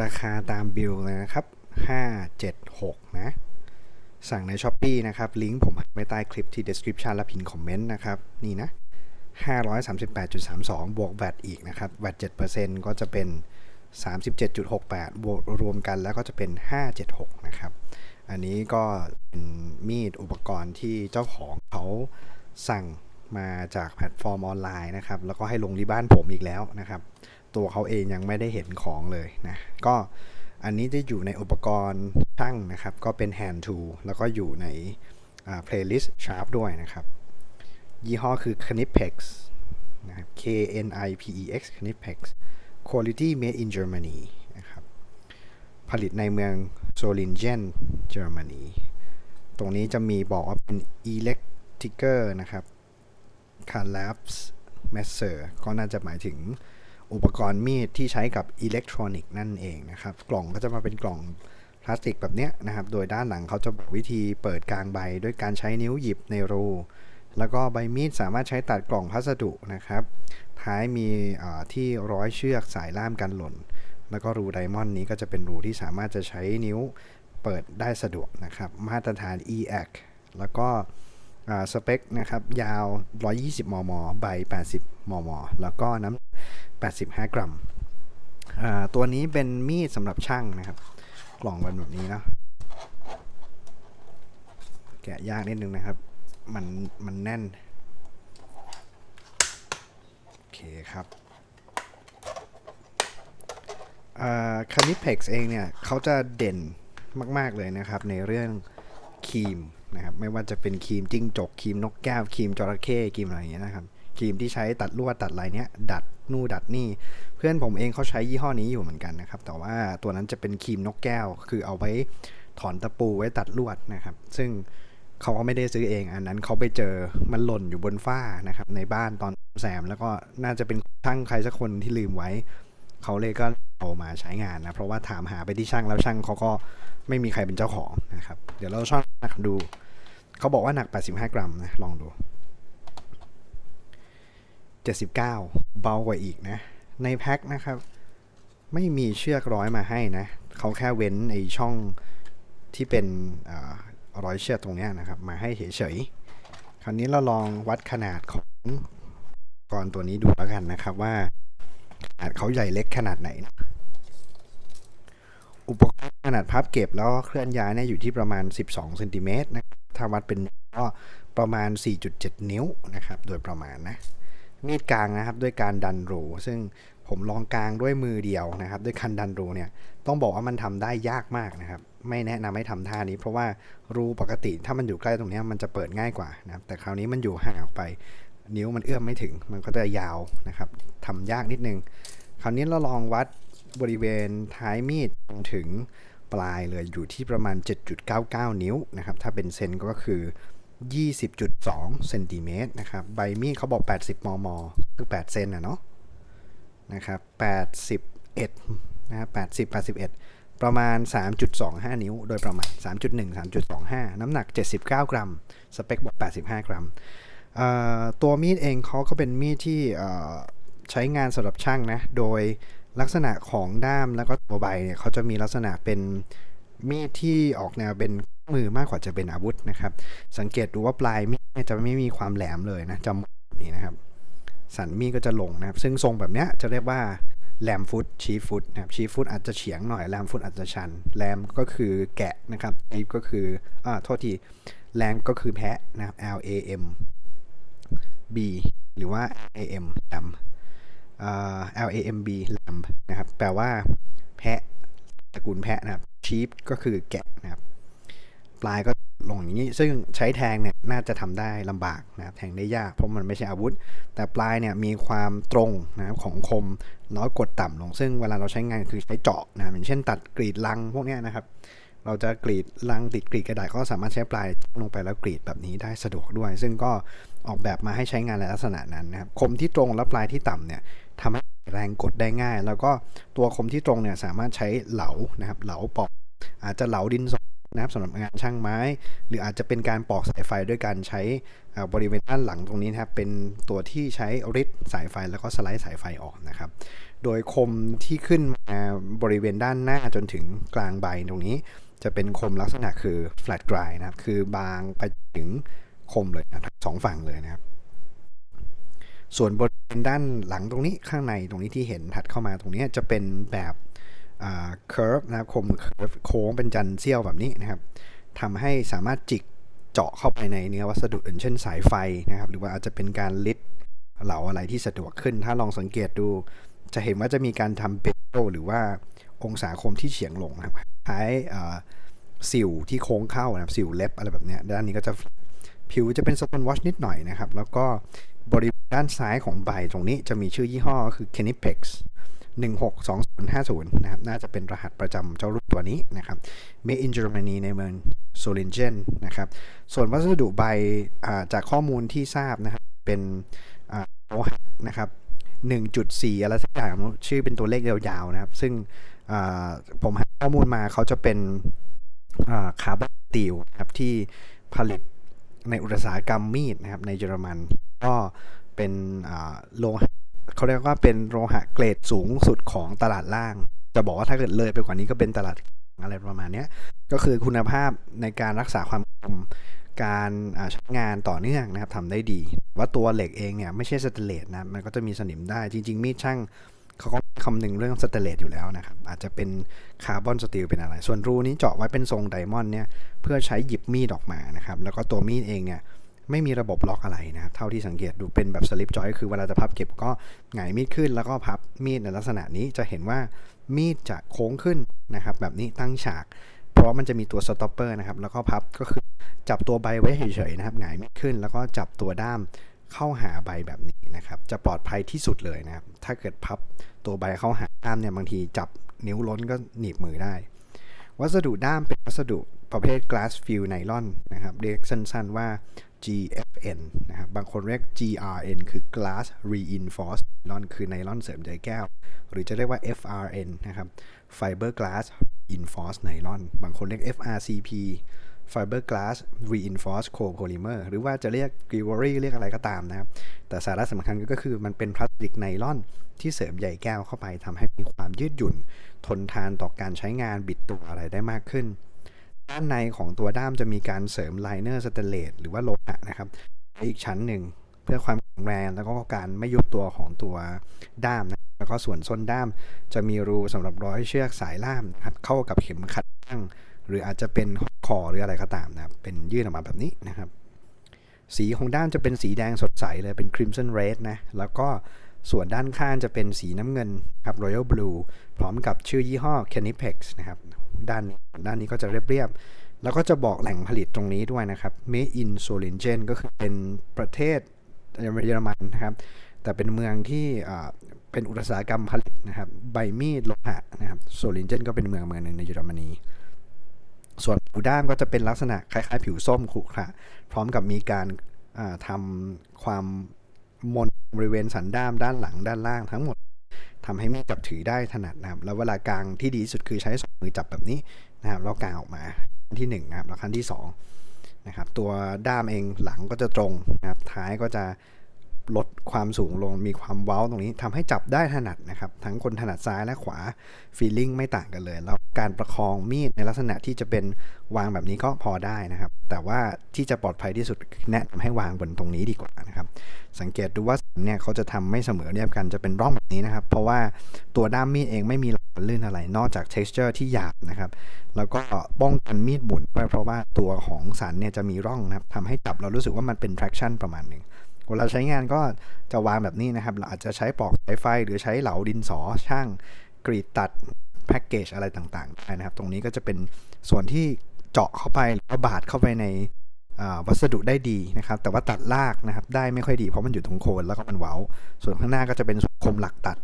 ราคาตามบิลเลยนะครับ 576 นะ สั่งใน s h อ p e e นะครับ ลิงก์ผมไว้ใต้คลิปที่ description และพินคอมเมนต์นะครับ นี่นะ 538.32 บวก VAT อีกนะครับ VAT 7%ก็จะเป็น 37.68 บวกรวมกันแล้วก็จะเป็น 576 นะครับ อันนี้ก็เป็นมีดอุปกรณ์ที่เจ้าของเขาสั่งมาจากแพลตฟอร์มออนไลน์นะครับ แล้วก็ให้ลงที่บ้านผมอีกแล้วนะครับ ตัวเขาเองยังไม่ได้เห็นของเลยนะก็อันนี้จะอยู่ในอุปกรณ์ช่างนะครับ ก็เป็น hand tool แล้วก็อยู่ใน playlist sharp ด้วยนะครับ ยี่ห้อคือ Knipex นะครับ K N I P E X Knipex Quality Made in Germany นะครับ ผลิตในเมืองโซลินเจนเยอรมนีตรงนี้จะมีบอกว่าเป็น Electriker นะครับ c a l a p s Messer ก็น่าจะหมายถึง อุปกรณ์มีดที่ใช้กับอิเล็กทรอนิกส์นั่นเองนะครับ กล่องก็จะมาเป็นกล่องพลาสติกแบบเนี้ยนะครับ โดยด้านหลังเขาจะบอกวิธีเปิดกลางใบด้วยการใช้นิ้วหยิบในรู แล้วก็ใบมีดสามารถใช้ตัดกล่องพัสดุนะครับ ท้ายมีที่ร้อยเชือกสายล่ามกันหล่น แล้วก็รูไดมอนด์นี้ก็จะเป็นรูที่สามารถจะใช้นิ้วเปิดได้สะดวกนะครับ มาตรฐาน EAC แล้วก็ สเปคนะครับยาว 120 มม ใบ 80 มม แล้วก็น้ำ 85 กรัม ตัวนี้เป็นมีดสำหรับช่างนะครับ กล่องเป็นแบบนี้เนาะแกะยากนิดนึงนะครับ มันมันแน่น โอเคครับคานิเพ็กซ์เองเนี่ยเขาจะเด่นมาก ๆ เลยนะครับในเรื่องครีม นะครับ ไม่ว่าจะเป็นครีมจิ้งจกครีมนกแก้วครีมจระเข้ครีมอะไรอย่างเงี้ยนะครับครีมที่ใช้ตัดลวดตัดอะไรเนี้ยดัดนู่ดัดนี่ เพื่อนผมเองเขาใช้ยี่ห้อนี้อยู่เหมือนกันนะครับ แต่ว่าตัวนั้นจะเป็นครีมนกแก้ว คือเอาไว้ถอนตะปูไว้ตัดลวดนะครับ ซึ่งเขาก็ไม่ได้ซื้อเองอันนั้นเขาไปเจอมันหล่นอยู่บนฝ้านะครับในบ้านตอนแซมแล้วก็น่าจะเป็นช่างใครสักคนที่ลืมไว้ เขาเลยก็เอามาใช้งานนะ เพราะว่าถามหาไปที่ช่างแล้วช่างเขาก็ไม่มีใครเป็นเจ้าของนะครับ เดี๋ยวเราช่างนักดู เขาบอกว่าหนัก 85 กรัมนะ ลองดู 79 เบากว่าอีกนะ ในแพ็คนะครับ ไม่มีเชือกร้อยมาให้นะ เขาแค่เว้นไอช่องที่เป็นร้อยเชือกตรงนี้นะครับ มาให้เฉยๆ คราวนี้เราลองวัดขนาดของกรตัวนี้ดูแล้วกันนะครับว่า นาดเขาใหญ่เล็กขนาดไหนอุปกรณ์ขนาดพับเก็บแล้วเคลื่อนย้ายเนี่ยอยู่ที่ประมาณ 12เซนติเมตรนะถ้าวัดเป็นก็ประมาณ 4.7 นิ้วนะครับ โดยประมาณนะ มีดกลางนะครับด้วยการดันรูซึ่งผมลองกลางด้วยมือเดียวนะครับ ด้วยการดันรูเนี่ยต้องบอกว่ามันทำได้ยากมากนะครับ ไม่แนะนำให้ทำท่านี้ เพราะว่ารูปกติถ้ามันอยู่ใกล้ตรงนี้มันจะเปิดง่ายกว่านะครับแต่คราวนี้มันอยู่ห่างออกไป นิ้วมันเอื้อมไม่ถึง มันก็จะยาวนะครับทำยากนิดนึง คราวนี้เราลองวัดบริเวณท้ายมีดถึงปลายเลยอยู่ที่ประมาณ 7.99 นิ้วนะครับ ถ้าเป็นเซนก็คือ 20.2เซนติเมตรนะครับ ใบมีดเขาบอก 80 มม คือ 8 เซนนะเนาะนะครับ 81 นะครับ 80 81 ประมาณ 3.25 นิ้ว โดยประมาณ 3.1 3.25 น้ำหนัก 79 กรัม สเปคบอก 85 กรัมตัวมีดเองเขาก็เป็นมีดที่ ใช้งานสำหรับช่างนะ โดยลักษณะของด้ามแล้วก็ตัวใบเนี่ยเขาจะมีลักษณะเป็นมีดที่ออกแนวเป็นมือมากกว่าจะเป็นอาวุธนะครับ สังเกตดูว่าปลายมีดจะไม่มีความแหลมเลยนะจะนี้นะครับ สันมีดก็จะลงนะครับ ซึ่งทรงแบบนี้จะเรียกว่าแลมฟุตชีฟุตนะครับชีฟุตอาจจะเฉียงหน่อยแลมฟุตอาจจะชันแลมก็คือแกะนะครับชีฟก็คืออ่าโทษทีแลมก็คือแพะนะครับ L A M B หรือว่า A M แลม L A M B lamb นะครับ แปลว่าแพะตระกูลแพะนะครับ sheep ก็คือแกะนะครับ ปลายก็ลงอย่างนี้ ซึ่งใช้แทงเนี่ยน่าจะทำได้ลำบากนะครับ แทงได้ยากเพราะมันไม่ใช่อาวุธ แต่ปลายเนี่ยมีความตรงนะครับของคมแล้วกดต่ำลง ซึ่งเวลาเราใช้งานคือใช้เจาะนะอย่างเช่น ตัดกรีดลังพวกนี้นะครับ เราจะกรีดลังติดกรีดกระดาษก็สามารถใช้ปลายลงไปแล้วกรีดแบบนี้ได้สะดวกด้วย ซึ่งก็ออกแบบมาให้ใช้งานในลักษณะนั้นนะครับ คมที่ตรงและปลายที่ต่ำเนี่ย ทำให้แรงกดได้ง่าย แล้วก็ตัวคมที่ตรงเนี่ยสามารถใช้เหลานะครับเหลาปอก อาจจะเหลาดินสอนะครับสำหรับงานช่างไม้ หรืออาจจะเป็นการปอกสายไฟด้วยการใช้บริเวณด้านหลังตรงนี้นะครับเป็นตัวที่ใช้ริดสายไฟแล้วก็สไลด์สายไฟออกนะครับ โดยคมที่ขึ้นมาบริเวณด้านหน้าจนถึงกลางใบตรงนี้ จะเป็นคมลักษณะคือ flat dry นะครับคือบางไปถึงคมเลยนะสองฝั่งเลยนะครับ ส่วนบริเวณด้านหลังตรงนี้ข้างในตรงนี้ที่เห็นถัดเข้ามาตรงนี้จะเป็นแบบอ่า curve นะครับคม curve โค้งเป็นจันเสี้ยวแบบนี้นะครับทำให้สามารถจิกเจาะเข้าไปในเนื้อวัสดุอื่นเช่นสายไฟนะครับ หรือว่าอาจจะเป็นการลิดเหลาอะไรที่สะดวกขึ้น ถ้าลองสังเกตดู จะเห็นว่าจะมีการทำเบโหรือว่าองศาคมที่เฉียงลงนะครับคล้ายสิวที่โค้งเข้านะครับสิวเล็บอะไรแบบนี้ด้านนี้ก็จะผิวจะเป็นสปอนวอชนิดหน่อยนะครับ แล้วก็ บริเวณด้านซ้ายของใบตรงนี้จะมีชื่อยี่ห้อก็คือ Kenipex 162050 นะครับ น่าจะเป็นรหัสประจำเจ้ารุ่นตัวนี้นะครับ Made in Germany ในเมืองโซลินเจนนะครับ ส่วนวัสดุใบาจากข้อมูลที่ทราบนะครับ เป็นอ่าโลหะนะครับ 1.4 อะไรสักอย่างชื่อเป็นตัวเลขยาวๆนะครับ ซึ่งผมหาข้อมูลมาเขาจะเป็นคาร์บอนตีลครับที่ผลิต ในอุตสาหกรรมมีดนะครับในเยอรมัน ก็เป็นโลหะเขาเรียกว่าเป็นโลหะเกรดสูงสุดของตลาดล่าง จะบอกว่าถ้าเกิดเลยไปกว่านี้ก็เป็นตลาดอะไรประมาณนี้ก็คือคุณภาพในการรักษาความคมการอ่าใช้งานต่อเนื่องนะครับทำได้ดี ว่าตัวเหล็กเองเนี่ยไม่ใช่สแตเลสนะมันก็จะมีสนิมได้จริง ๆ มีดช่าง คำนึงเรื่องสแตเลสอยู่แล้วนะครับ อาจจะเป็นคาร์บอนสตีลเป็นอะไร ส่วนรูนี้เจาะไว้เป็นทรงไดมอนด์เนี่ยเพื่อใช้หยิบมีดออกมานะครับ แล้วก็ตัวมีดเองเนี่ยไม่มีระบบล็อกอะไรนะครับเท่าที่สังเกตดูเป็นแบบสลิปจอยคือเวลาจะพับเก็บก็หงายมีดขึ้น แล้วก็พับมีดในลักษณะนี้จะเห็นว่ามีดจะโค้งขึ้นนะครับ แบบนี้ตั้งฉาก เพราะมันจะมีตัวสต็อปเปอร์นะครับแล้วก็พับก็คือจับตัวใบไว้เฉยๆนะครับหงายไม่ขึ้น แล้วก็จับตัวด้าม เข้าหาใบแบบนี้นะครับ จะปลอดภัยที่สุดเลยนะครับ ถ้าเกิดพับตัวใบเข้าหาด้ามเนี่ยบางทีจับนิ้วล้นก็หนีบมือได้ วัสดุด้ามเป็นวัสดุประเภท glass fill nylon นะครับเรียกสั้นๆว่า GFN นะครับบางคนเรียก GRN คือ glass reinforced nylon คือไนลอนเสริมใยแก้ว หรือจะเรียกว่า FRN นะครับ fiber glass reinforced nylon บางคนเรียก FRCP Fiberglass Reinforced Copolymer หรือว่าจะเรียก g r i v e r y เรียกอะไรก็ตามนะครับ แต่สาระสำคัญก็คือมันเป็นพลาสติกไนลอน ที่เสริมใยแก้วเข้าไปทำให้มีความยืดหยุ่น ทนทานต่อการใช้งานบิดตัวอะไรได้มากขึ้น ด้านในของตัวด้ามจะมีการเสริมไลเนอร์สเตนเลสหรือว่าโลหะนะครับอีกชั้นหนึ่งเพื่อความแข็งแรงแล้วก็การไม่ยุบตัวของตัวด้ามนะแล้วก็ส่วนส้นด้ามจะมีรูสำหรับร้อยเชือกสายล่ามนะครับเข้ากับเข็มขัดตั้งหรืออาจจะเป็น คอหรืออะไรก็ตามนะครับเป็นยื่นออกมาแบบนี้นะครับ สีของด้านจะเป็นสีแดงสดใสเลยเป็น crimson red นะ แล้วก็ส่วนด้านข้างจะเป็นสีน้ำเงินครับ royal blue พร้อมกับชื่อยี่ห้อ Canipex นะครับ ด้านด้านนี้ก็จะเรียบๆ แล้วก็จะบอกแหล่งผลิตตรงนี้ด้วยนะครับ made in Solingen ก็คือเป็นประเทศเยอรมันนะครับ แต่เป็นเมืองที่เป็นอุตสาหกรรมผลิตนะครับ ใบมีดโลหะนะครับ โซลินเจนก็เป็นเมืองเมืองหนึ่งในเยอรมนี ส่วนผิวด้ามก็จะเป็นลักษณะคล้ายๆ ผิวส้มขรุขระพร้อมกับมีการทำความมนบริเวณสันด้ามด้านหลังด้านล่างทั้งหมดทำให้มีดจับถือได้ถนัดนะครับ แล้วเวลากลางที่ดีที่สุดคือใช้สองมือจับแบบนี้นะครับแล้วกางออกมาขั้นที่1นะครับแล้วขั้นที่2นะครับตัวด้ามเองหลังก็จะตรงนะครับท้ายก็จะลดความสูงลงมีความเว้าตรงนี้ทำให้จับได้ถนัดนะครับ ทั้งคนถนัดซ้ายและขวาฟีลลิ่งไม่ต่างกันเลย แล้ว การประคองมีดในลักษณะที่จะเป็นวางแบบนี้ก็พอได้นะครับ แต่ว่าที่จะปลอดภัยที่สุดแนะนำให้วางบนตรงนี้ดีกว่านะครับ สังเกตดูว่าสันเนี่ยเขาจะทำไม่เสมอเรียบกันจะเป็นร่องแบบนี้นะครับ เพราะว่าตัวด้ามมีดเองไม่มีหลักลื่นอะไร นอกจาก texture ที่หยาบนะครับ แล้วก็ป้องกันมีดหมุนด้วยเพราะว่าตัวของสันเนี่ยจะมีร่องนะครับทำให้จับเรารู้สึกว่ามันเป็น traction ประมาณหนึ่งเวลาใช้งานก็จะวางแบบนี้นะครับ เราอาจจะใช้ปอกสายไฟหรือใช้เหลาดินสอช่างกรีดตัด แพ็กเกจอะไรต่างๆได้นะครับ ตรงนี้ก็จะเป็นส่วนที่เจาะเข้าไปหรือว่าบาดเข้าไปในวัสดุได้ดีนะครับ แต่ว่าตัดลากนะครับ ได้ไม่ค่อยดีเพราะมันอยู่ตรงโคนแล้วก็มันเว้า ส่วนข้างหน้าก็จะเป็นคมหลักตัด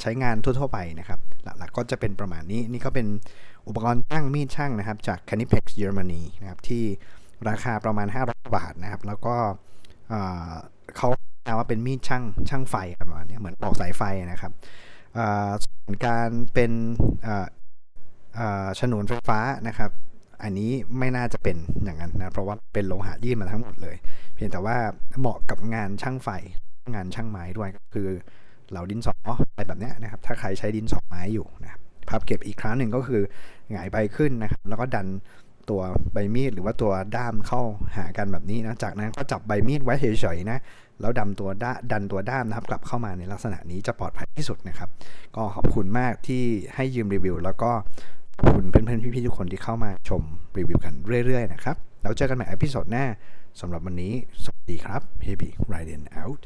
ใช้งานทั่วๆไปนะครับ หลักๆก็จะเป็นประมาณนี้ นี่ก็เป็นอุปกรณ์ตั้งมีดช่างนะครับ จาก Canipex เยอรมนีนะครับ ที่ราคาประมาณ 500 บาทนะครับ แล้วก็เขาแปลว่าเป็นมีดช่างช่างไฟประมาณนี้เหมือนปอกสายไฟนะครับ ส่วนการเป็นฉนวนไฟฟ้านะครับ อันนี้ไม่น่าจะเป็นอย่างนั้นนะ เพราะว่าเป็นโลหะยื่นมาทั้งหมดเลย เพียงแต่ว่าเหมาะกับงานช่างไฟ งานช่างไม้ด้วยก็คือเหลาดินสออะไรแบบนี้นะครับ ถ้าใครใช้ดินสอไม้อยู่นะพับเก็บอีกครั้งหนึ่งก็คือหงายใบขึ้นนะครับ แล้วก็ดันตัวใบมีดหรือว่าตัวด้ามเข้าหากันแบบนี้นะ จากนั้นก็จับใบมีดไว้เฉยๆนะ แล้วดันตัวด้าดันตัวด้ามนะครับ กลับเข้ามาในลักษณะนี้จะปลอดภัยที่สุดนะครับ ก็ขอบคุณมากที่ให้ยืมรีวิว แล้วก็ขอบคุณเพื่อนๆพี่ๆทุกคนที่เข้ามาชมรีวิวกันเรื่อยๆนะครับแล้วเจอกันใหม่อพิโซดหน้าสำหรับวันนี้ สวัสดีครับ Happy Riding out